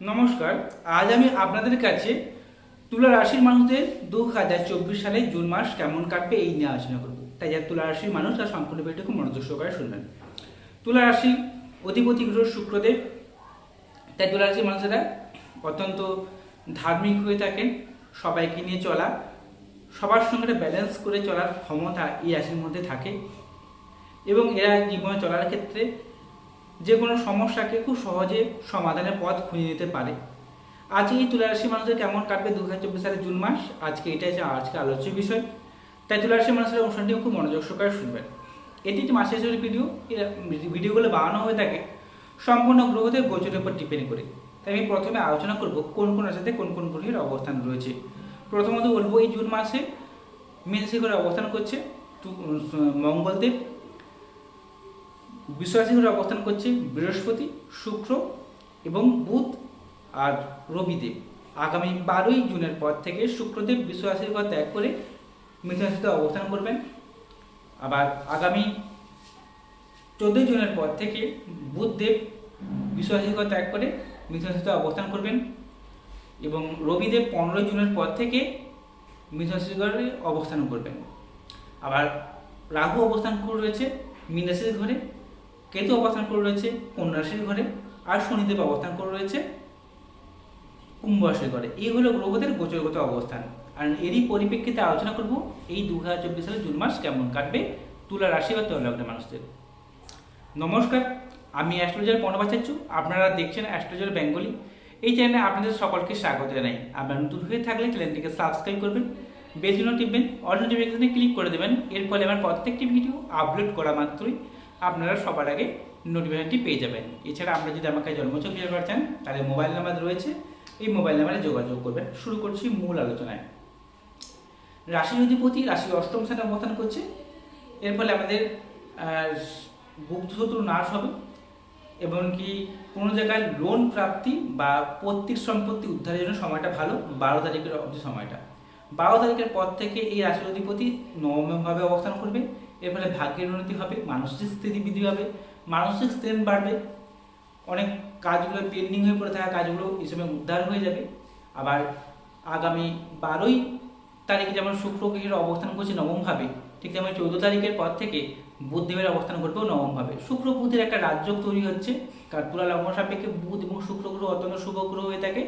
নমস্কার, আজ আমি আপনাদের কাছে তুলা রাশির মানুষদের দু হাজার চব্বিশ সালে জুন মাস কেমন কাটবে এই নিয়ে আলোচনা করব। তাই যারা তুলা রাশির মানুষ, তার সম্পূর্ণ ভিডিওকে মনোযোগ সহকারে শুনবেন। তুলা রাশি অধিপতি গ্রহ শুক্রদেব। তাই তুলা রাশির মানুষেরা অত্যন্ত ধার্মিক হয়ে থাকেন, সবাইকে নিয়ে চলা, সবার সঙ্গে ব্যালেন্স করে চলার ক্ষমতা এই রাশির মধ্যে থাকে এবং এরা জীবনে চলার ক্ষেত্রে যে কোনো সমস্যাকে খুব সহজে সমাধানের পথ খুঁজে নিতে পারে। আজকে এই তুলারাশি মানুষদের কেমন কাটবে দু হাজার চব্বিশ সালের জুন মাস? আজকে এটাই আজকে আলোচ্য বিষয়। তাই তুলারাশি মানুষের অনুষ্ঠানটি খুব মনোযোগ সহকারে শুনবেন। এটি একটি মাসের জন্য ভিডিও। ভিডিওগুলো বানানো হয়ে থাকে সম্পূর্ণ গ্রহদের গোচরের উপর ডিপেন্ড করে। তাই আমি প্রথমে আলোচনা করব কোন কোন রাশিতে কোন কোন গ্রহের অবস্থান রয়েছে। প্রথমত বলব এই জুন মাসে ঘরে অবস্থান করছে। মঙ্গলদেব ঘরে অবস্থান করছে বৃহস্পতি, শুক্র এবং বুধ আর রবিদেব। আগামী বারোই জুনের পর থেকে শুক্রদেব বিশ্বাসীর ঘর ত্যাগ করে মিথুন রাশিতে অবস্থান করবেন। আবার আগামী চোদ্দোই জুনের পর থেকে বুধদেব বিশ্বাসী ঘর ত্যাগ করে মিথুন রাশিতে অবস্থান করবেন এবং রবিদেব পনেরোই জুনের পর থেকে মিথুন রাশির ঘরে অবস্থান করবেন। আবার রাহু অবস্থান রয়েছে মীন রাশির ঘরে। কেতু অবস্থান করে রয়েছে কন্যা রাশির ঘরে আর শনিদেব অবস্থান করে রয়েছে কুম্ভ রাশির ঘরে। এই হলো গ্রহদের গোচরগত অবস্থান। আর এরই পরিপ্রেক্ষিতে আলোচনা করব এই দু হাজার চব্বিশ সালের জুন মাস কেমন কাটবে, তুলা রাশি বা তুলা লগ্নের মানুষদের। নমস্কার, আমি অ্যাস্ট্রোলজার পর্ণবাচার্য, আপনারা দেখছেন অ্যাস্ট্রোলজার বেঙ্গলি। এই চ্যানেলে আপনাদের সকলকে স্বাগত জানাই। আপনারা নতুন হয়ে থাকলে চ্যানেলটিকে সাবস্ক্রাইব করবেন, বেল জন্য টিপবেন, অল নোটিফিকেশনে ক্লিক করে দেবেন। এর ফলে আমার প্রত্যেকটি ভিডিও আপলোড করা মাত্রই আপনারা সবার আগে নোটিফিকেশনটি পেয়ে যাবেন। এছাড়া আপনারা যদি আমাকে জন্মচক করতে চান তাহলে মোবাইল নাম্বার রয়েছে। এই মোবাইল নাম্বারে যোগাযোগ করবেন। শুরু করছি মূল আলোচনায়। রাশি অধিপতি রাশি অষ্টম স্থানে অবস্থান করছে। এর ফলে আমাদের আহ, গুপ্ত নাশ হবে। এবং কি কোনো জায়গায় লোন প্রাপ্তি বা পৈতৃক সম্পত্তি উদ্ধারের জন্য সময়টা ভালো। বারো তারিখের অবধি সময়টা। বারো তারিখের পর থেকে এই রাশির অধিপতি নবমভাবে অবস্থান করবে। এর ফলে ভাগ্যের উন্নতি হবে, মানসিক স্থিতি বৃদ্ধি হবে মানসিক স্ট্রেন বাড়বে, অনেক কাজগুলো পেন্ডিং হয়ে পড়ে থাকা কাজগুলো এই সময় উদ্ধার হয়ে যাবে। আবার আগামী বারোই তারিখে যেমন শুক্র গ্রহের অবস্থান করছে নবমভাবে ঠিক তেমন চৌদ্দ তারিখের পর থেকে বুধদেবের অবস্থান করবেও নবমভাবে শুক্র বুধের একটা রাজ্য তৈরি হচ্ছে, কারণ তুলা লগ্ন সাপেক্ষে বুধ এবং শুক্র গ্রহ অত্যন্ত শুভ গ্রহ হয়ে থাকে।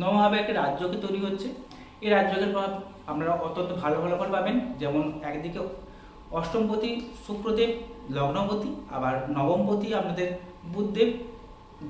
নবমভাবে একটা রাজ্যকে তৈরি হচ্ছে। এই রাজ্যকের প্রভাব আপনারা অত্যন্ত ভালো ভালো ফল পাবেন। যেমন একদিকে অষ্টমপতি শুক্রদেব, লগ্নপতি, আবার নবমপতি আপনাদের বুধদেব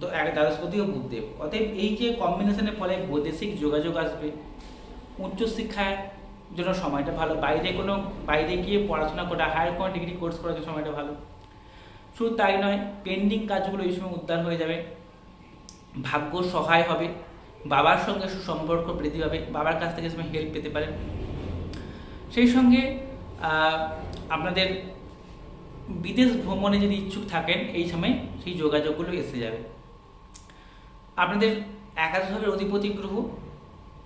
তো এক ও বুধদেব অতএব এই যে কম্বিনেশনের ফলে বৈদেশিক যোগাযোগ আসবে উচ্চশিক্ষায় জন্য সময়টা ভালো, বাইরে কোনো, বাইরে গিয়ে পড়াশোনা করা হায়ার কোনো ডিগ্রি কোর্স করার জন্য সময়টা ভালো। শুধু তাই নয় পেন্ডিং কাজগুলো এই সময় উদ্ধার হয়ে যাবে, ভাগ্য সহায় হবে, বাবার সঙ্গে সুসম্পর্ক বৃদ্ধি হবে বাবার কাছ থেকে সময় হেল্প পেতে পারেন। সেই সঙ্গে আপনাদের বিদেশ ভ্রমণে যদি ইচ্ছুক থাকেন এই সময় সেই যোগাযোগগুলো এসে যাবে। আপনাদের একাদশ ভাবের অধিপতি গ্রহ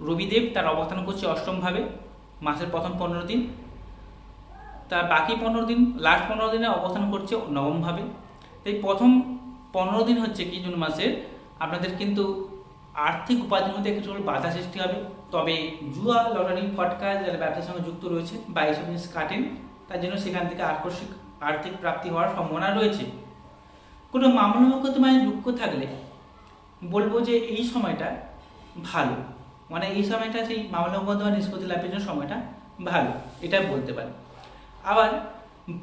রবিদেব, তার অবস্থান করছে অষ্টমভাবে মাসের প্রথম পনেরো দিন। তার বাকি পনেরো দিন লাস্ট পনেরো দিনে অবস্থান করছে নবমভাবে তাই প্রথম পনেরো দিন হচ্ছে কি জুন মাসের আপনাদের কিন্তু আর্থিক উপার্জন হতে কিছু বাধা সৃষ্টি হবে। তবে জুয়া, লটারি, ফটকা, যারা ব্যবসার সঙ্গে যুক্ত রয়েছে বা এইসব জিনিস কাটেন তার জন্য সেখান থেকে আকস্মিক আর্থিক প্রাপ্তি হওয়ার সম্ভাবনা রয়েছে। কোনো মামলা মোকদ্দমায় যুক্ত থাকলে বলব যে এই সময়টা ভালো। মানে এই সময়টা সেই মামলা মোকদ্দমা নিষ্পত্তি লাভের জন্য সময়টা ভালো এটা বলতে পারি। আবার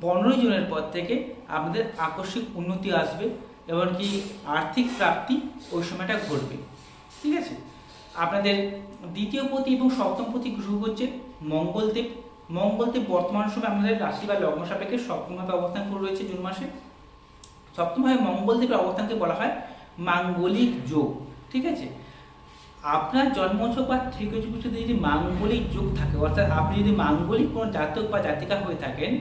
পনেরোই জুনের পর থেকে আপনাদের আকস্মিক উন্নতি আসবে এমনকি আর্থিক প্রাপ্তি ওই সময়টা ঘটবে। ঠিক আছে? আপনাদের দ্বিতীয় পতি এবং সপ্তম পতি গ্রহ হচ্ছে মঙ্গলদেব। মঙ্গলদেব বর্তমান সময় আমাদের রাশি বা লগ্ন সাপেক্ষে সপ্তমভাবে অবস্থান করে রয়েছে জুন মাসে। সপ্তমভাবে মঙ্গলদেবের অবস্থানকে বলা হয় মাঙ্গলিক যোগ, ঠিক আছে? আপনার জন্মছক বা ত্রিকোণচুকুটিতে যদি মাঙ্গলিক যোগ থাকে, অর্থাৎ আপনি যদি মাঙ্গলিক কোনো জাতক বা জাতিকা হয়ে থাকেন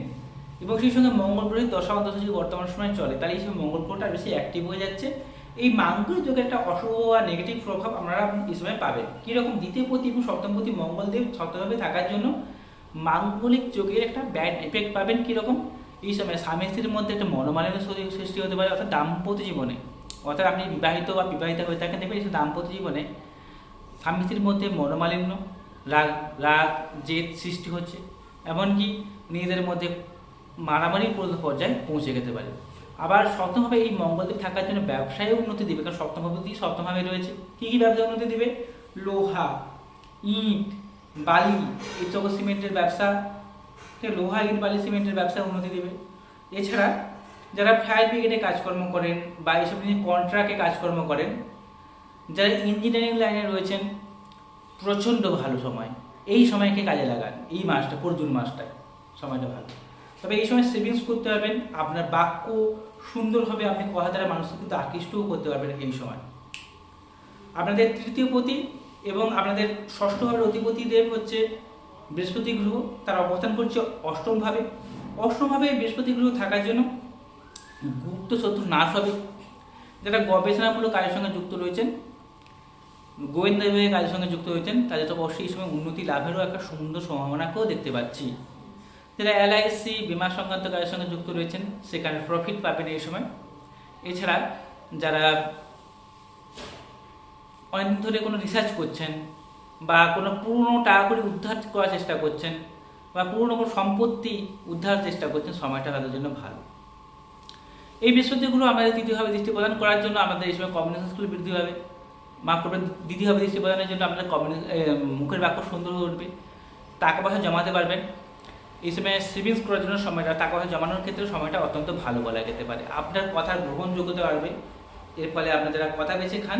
এবং সেই সঙ্গে মঙ্গল গ্রহের দশা দশা যদি বর্তমান সময় চলে, তাহলে এই সময় মঙ্গল গ্রহটা বেশি অ্যাক্টিভ হয়ে যাচ্ছে। এই মাঙ্গলিক যোগের একটা অশুভ বা নেগেটিভ প্রভাব আপনারা এই সময় পাবেন। কীরকম দ্বিতীয় পতি এবং সপ্তমপতি মঙ্গলদেব সপ্তমভাবে থাকার জন্য মাঙ্গলিক যোগের একটা ব্যাড এফেক্ট পাবেন কীরকম? এই সময় স্বামী স্ত্রীর মধ্যে একটা মনোমালিন্য সৃষ্টি হতে পারে, অর্থাৎ দাম্পত্য জীবনে। অর্থাৎ আপনি বিবাহিত বা বিবাহিতা হয়ে থাকেন, দেখবেন এই দাম্পত্য জীবনে স্বামী স্ত্রীর মধ্যে মনোমালিন্য, রাগ রাগ, জেদ সৃষ্টি হচ্ছে। এমনকি নিজেদের মধ্যে মারামারি পর্যায়ে পৌঁছে যেতে পারে। আবার সপ্তমভাবে এই মঙ্গলদেব থাকার জন্য ব্যবসায় উন্নতি দেবে। কারণ সপ্তমভাবে সপ্তমভাবে রয়েছে। কী কী ব্যবসায় উন্নতি দেবে? লোহা, ইট বালি, এই সকল সিমেন্টের ব্যবসা লোহা ইট বালি সিমেন্টের ব্যবসায় উন্নতি দেবে। এছাড়া যারা ফায়ার ব্রিগেডে কাজকর্ম করেন বা এইসব নিয়ে কন্ট্রাক্টে কাজকর্ম করেন, যারা ইঞ্জিনিয়ারিং লাইনে রয়েছেন, প্রচণ্ড ভালো সময়। এই সময়কে কাজে লাগান, এই মাসটা, পুরো মাসটা সময়টা ভালো। তবে এই সময় সেভিংস করতে পারবেন, আপনার বাক্য সুন্দরভাবে আপনি কথা দ্বারা মানুষকে কিন্তু আকৃষ্টও করতে পারবেন এই সময়। আপনাদের তৃতীয় পতি এবং আপনাদের ষষ্ঠ ভাবের অধিপতি দেব হচ্ছে বৃহস্পতি গ্রহ, তার অবস্থান করছে অষ্টম ভাবে অষ্টম ভাবে বৃহস্পতি গ্রহ থাকার জন্য গুপ্ত শত্রু নাশ হবে। যারা গবেষণামূলক কাজের সঙ্গে যুক্ত রয়েছেন, গোয়েন্দা কাজের সঙ্গে যুক্ত হয়েছেন তাদের তো অবশ্যই এই সময় উন্নতি লাভেরও একটা সুন্দর সম্ভাবনাকেও দেখতে পাচ্ছি। যারা এলআইসি বিমা সংক্রান্ত কাজের সঙ্গে যুক্ত রয়েছেন, সেখানে প্রফিট পাবেন এই সময়। এছাড়া যারা অনেকদিন ধরে কোনো রিসার্চ করছেন বা কোনো পুরনো টাকা করে উদ্ধার করার চেষ্টা করছেন বা পুরনো কোনো সম্পত্তি উদ্ধার চেষ্টা করছেন সময়টা তাদের জন্য ভালো। এই বৃহস্পতিগুলো আমাদের তৃতীয়ভাবে দৃষ্টি প্রদান করার জন্য আমাদের এই সময় কমিউনিকেশন স্কুল বৃদ্ধি পাবে মাফ করবেন দ্বিতীয়ভাবে দৃষ্টি প্রদানের জন্য আপনাদের কমিউনি মুখের বাক্য সুন্দর হয়ে উঠবে। টাকা পয়সা জমাতে পারবেন। এই সময় সেভিংস করার জন্য সময়টা, টাকা পয়সা জমানোর ক্ষেত্রে সময়টা অত্যন্ত ভালো বলা যেতে পারে। আপনার কথার গ্রহণযোগ্যতা বাড়বে। এর ফলে আপনার কথা বেছে খান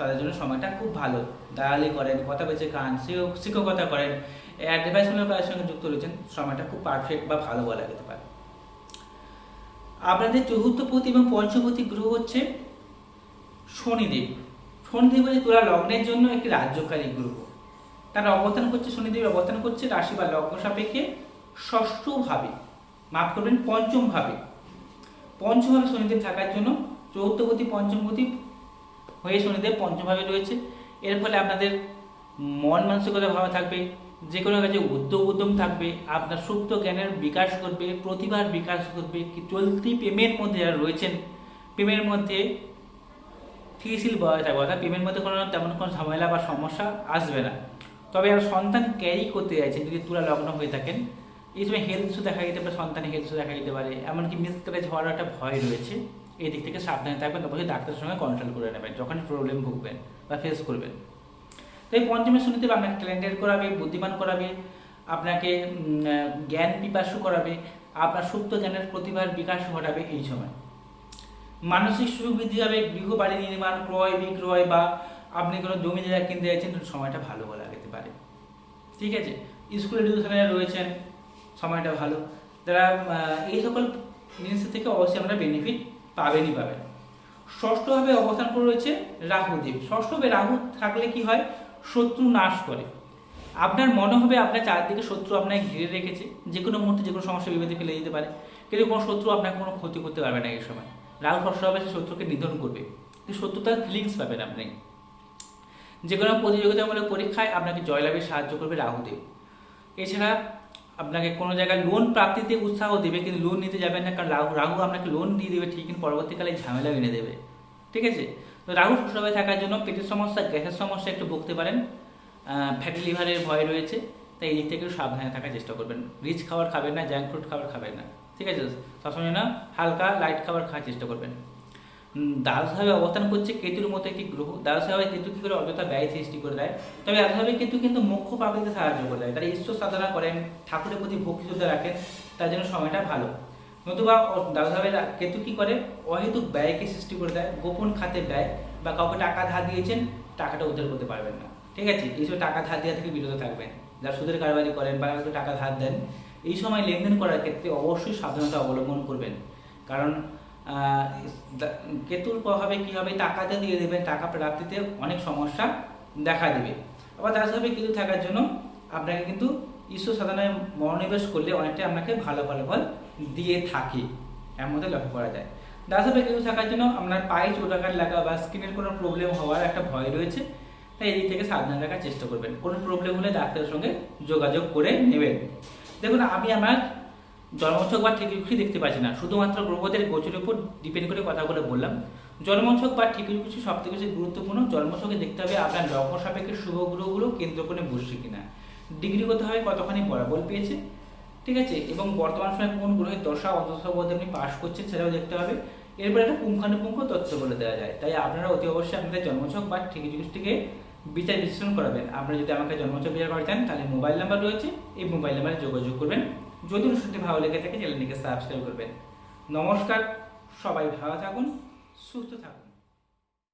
তাদের জন্য সময়টা খুব ভালো। দালালি করেন, কথা বেছে খান শিক্ষকতা করেন। অ্যাডভাইসমেন্ট কাজের সঙ্গে যুক্ত রয়েছেন, সময়টা খুব পারফেক্ট বা ভালো বলা যেতে পারে। আপনাদের চতুর্থপতি এবং পঞ্চপতি গ্রহ হচ্ছে শনিদেব। শনিদেব হচ্ছে তুলা লগ্নের জন্য একটি রাজ্যকারী গ্রহ। তার অবস্থান করছে শনিদেব অবস্থান করছে রাশি বা লগ্ন সাপেক্ষে ষষ্ঠ ভাবে। মাফ করবেন, পঞ্চম ভাবে। পঞ্চম ভাবে শনিদেব থাকার জন্য চৌথপতি পঞ্চমপতি হয়ে শনিদেব পঞ্চম ভাবে রয়েছে। এর ফলে আপনাদের মন মানসিকতা ভালো থাকবে, যে কোনো কাজে উদ্যোগ উদ্যম থাকবে, আপনার সুপ্ত জ্ঞানের বিকাশ করবে প্রতিভার বিকাশ করবে কি চলতি প্রেমের মধ্যে যারা রয়েছেন, প্রেমের মধ্যে স্থিতিশীল বজায় থাকবে অর্থাৎ প্রেমের মধ্যে কোনো তেমন কোনো ঝামেলা বা সমস্যা আসবে না। তবে আর সন্তান ক্যারি করতে চাইছেন যদি তুলা লগ্ন হয়ে থাকেন, এই সময় হেলথ ইস্যু দেখা দিতে পারে, সন্তানের হেলথ ইস্যু দেখা দিতে পারে, এমনকি মিসক্যারেজ হওয়ার একটা ভয় রয়েছে। এই দিক থেকে সাবধানে থাকবেন অবশ্যই ডাক্তারের সঙ্গে কন্ট্রোল করে নেবেন যখনই প্রবলেম ভুগবেন বা ফেস করবেন। তো এই পঞ্চমের শনিতে আপনাকে ট্যালেন্টেড করাবে বুদ্ধিমান করাবে আপনাকে জ্ঞান পিপাসু করাবে আপনার সুপ্ত জ্ঞানের প্রতিভার বিকাশ ঘটাবে এই সময়। মানসিক সুযোগ বৃদ্ধি হবে গৃহ বাড়ি নির্মাণ ক্রয় বিক্রয় বা আপনি কোনো জমি জায়গা কিনতে যাচ্ছেন সময়টা ভালো বলা যেতে পারে। ঠিক আছে? স্কুল এডুকেশনে রয়েছেন সময়টা ভালো। আহ, এই সকল জিনিসের থেকে অবশ্যই আমরা বেনিফিট পাবেনই পাবেন। ষষ্ঠভাবে অবস্থান করে রয়েছে রাহুদেব ষষ্ঠভাবে রাহু থাকলে কি হয়? শত্রু নাশ করে। আপনার মনে হবে আপনার চারদিকে শত্রু আপনাকে ঘিরে রেখেছে। যে কোনো মুহূর্তে যে কোনো সমস্যা বিপদে ফেলে দিতে পারে। কিন্তু কোনো শত্রু আপনাকে কোনো ক্ষতি করতে পারবে না এই সময়। রাহু ষষ্ঠভাবে সে শত্রুকে নিধন করবে। কিন্তু শত্রুতার ফিলিংস পাবেন আপনি। যে কোনো প্রতিযোগিতামূলক পরীক্ষায় আপনাকে জয়লাভে সাহায্য করবে রাহুদেব এছাড়া আপনাকে কোনো জায়গায় লোন প্রাপ্তিতে উৎসাহ দেবে, কিন্তু লোন নিতে যাবেন না, কারণ রাহু রাহু আপনাকে লোন দিয়ে দেবে ঠিক, কিন্তু পরবর্তীকালে ঝামেলা এনে দেবে। ঠিক আছে? তো রাহু সুস্থভাবে থাকার জন্য পেটের সমস্যা, গ্যাসের সমস্যা একটু ভুগতে পারেন। ফ্যাটি লিভারের ভয় রয়েছে, তাই এই দিক থেকে একটু সাবধানে থাকার চেষ্টা করবেন। রিচ খাবার খাবেন না জাঙ্ক ফুড খাবার খাবেন না। ঠিক আছে? সবসময় না, হালকা লাইট খাবার খাওয়ার চেষ্টা করবেন। দ্বাদশভাবে অবস্থান করছে কেতুর মতো একটি গ্রহ। দ্বাদশভাবে কেতু কি করে অযথা ব্যয় সৃষ্টি করে দেয়? তবে একাধারে কেতু কিন্তু মুখ্য প্রাপ্তিতে সাহায্য করে দেয়। তারা ঈশ্বর সাধনা করেন, ঠাকুরের প্রতি ভক্তি শ্রদ্ধা রাখেন, তার জন্য সময়টা ভালো। নতুবা দ্বাদশভাবে কেতু কি করে? অহেতুক ব্যয়কে সৃষ্টি করে দেয়। গোপন খাতে ব্যয় বা কাউকে টাকা ধার দিয়েছেন, টাকাটা উদ্ধার করতে পারবেন না। ঠিক আছে? এইসব টাকা ধার দেওয়া থেকে বিরত থাকবেন। যারা সুদের কারবারি করেন বা টাকা ধার দেন, এই সময় লেনদেন করার ক্ষেত্রে অবশ্যই সাবধানতা অবলম্বন করবেন। কারণ কেতুর প্রভাবে কি হবে? টাকাতে দিয়ে দেবেন, টাকা প্রাপ্তিতে অনেক সমস্যা দেখা দেবে। আবার তার সাথে কেতু থাকার জন্য আপনাকে কিন্তু ঈশ্বর সাধনায় মনোনিবেশ করলে অনেকটাই আপনাকে ভালো ফলাফল দিয়ে থাকে। এর মধ্যে লক্ষ্য করা যায়। সাথে কেতু থাকার জন্য আপনার পায়ে চোটাঘাট লাগা বা স্কিনের কোনো প্রবলেম হওয়ার একটা ভয় রয়েছে। তাই এদিক থেকে সাবধান রাখার চেষ্টা করবেন। কোনো প্রবলেম হলে ডাক্তারের সঙ্গে যোগাযোগ করে নেবেন। দেখুন, আমি আমার জন্মছক বা ঠিক দেখতে পাচ্ছি না। শুধুমাত্র গ্রহদের গোচরের উপর ডিপেন্ড করে কথাগুলো বললাম। জন্মছক বা ঠিক কিছু সব থেকে বেশি গুরুত্বপূর্ণ। জন্মছকে দেখতে হবে আপনার লগ্ন সাপেক্ষে শুভ গ্রহগুলো কেন্দ্র করে বসছে কিনা। ডিগ্রি করতে হবে কতখানি বরাবর পেয়েছে। ঠিক আছে? এবং বর্তমান সময়ে কোন গ্রহের দশা অন্তঃ পদে আপনি পাশ করছেন সেটাও দেখতে হবে। এরপরে একটা পুঙ্খানুপুঙ্খ তথ্য বলে দেওয়া যায়। তাই আপনারা অতি অবশ্যই আপনাদের জন্মছক বা ঠিক জিনিসটিকে বিচার বিশ্লেষণ করাবেন। আপনারা যদি আমাকে জন্মছক বিচার করতে চান, তাহলে মোবাইল নাম্বার রয়েছে। এই মোবাইল নাম্বারে যোগাযোগ করবেন। যদি অনুষ্ঠানটি ভালো লেগে থাকে চ্যানেলটিকে সাবস্ক্রাইব করবেন। নমস্কার সবাই ভালো থাকুন সুস্থ থাকুন।